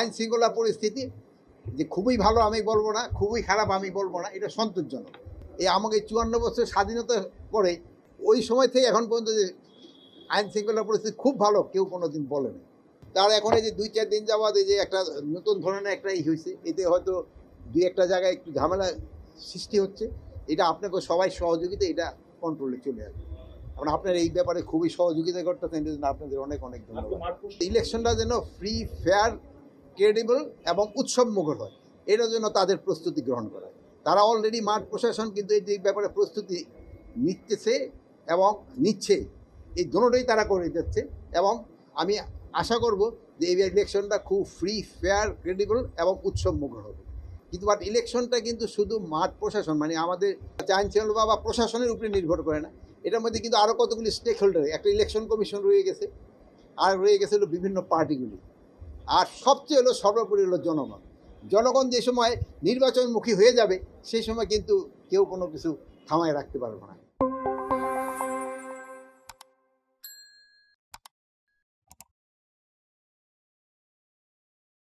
আইন শৃঙ্খলা পরিস্থিতি যে খুবই ভালো আমি বলব না খুবই খারাপ আমি বলব না এটা সন্তোষজনক। এই আমাকে চুয়ান্ন বছর স্বাধীনতা পরে ওই সময় থেকে এখন পর্যন্ত যে আইন শৃঙ্খলা পরিস্থিতি খুব ভালো কেউ কোনো দিন বলেনি। তার এখন এই যে দুই চার দিন যাওয়াত এই যে একটা নতুন ধরনের একটা ই হয়েছে এতে হয়তো দুই একটা জায়গায় একটু ঝামেলা সৃষ্টি হচ্ছে। এটা আপনাকে সবাই সহযোগিতা এটা কন্ট্রোলে চলে আসবে। কারণ আপনার এই ব্যাপারে খুবই সহযোগিতা করতেছেন আপনাদের অনেক অনেক ধন্যবাদ। ইলেকশনটা যেন ফ্রি ফেয়ার ক্রেডিবল এবং উৎসব মুখর হয়। এটার জন্য তাদের প্রস্তুতি গ্রহণ করা তারা অলরেডি মাঠ প্রশাসন কিন্তু এই ব্যাপারে প্রস্তুতি নিতেছে এবং নিচ্ছে, এই দুটোই তারা করে যাচ্ছে এবং আমি আশা করব যে এই ইলেকশনটা খুব ফ্রি ফেয়ার ক্রেডিবল এবং উৎসব মুখর হবে। কিন্তু বাট ইলেকশনটা কিন্তু শুধু মাঠ প্রশাসন মানে আমাদের আইন শৃঙ্খলা বা প্রশাসনের উপরে নির্ভর করে না। এটার মধ্যে কিন্তু আরও কতগুলি স্টেক হোল্ডার একটা ইলেকশন কমিশন রয়ে গেছে। আর রয়ে গেছে বিভিন্ন পার্টিগুলি আর সবচেয়ে হলো সর্বোপরি হলো জনগণ। জনগণ যে সময় নির্বাচনমুখী হয়ে যাবে, সেই সময় কিন্তু কেউ কোনো কিছু থামায় রাখতে পারবে না।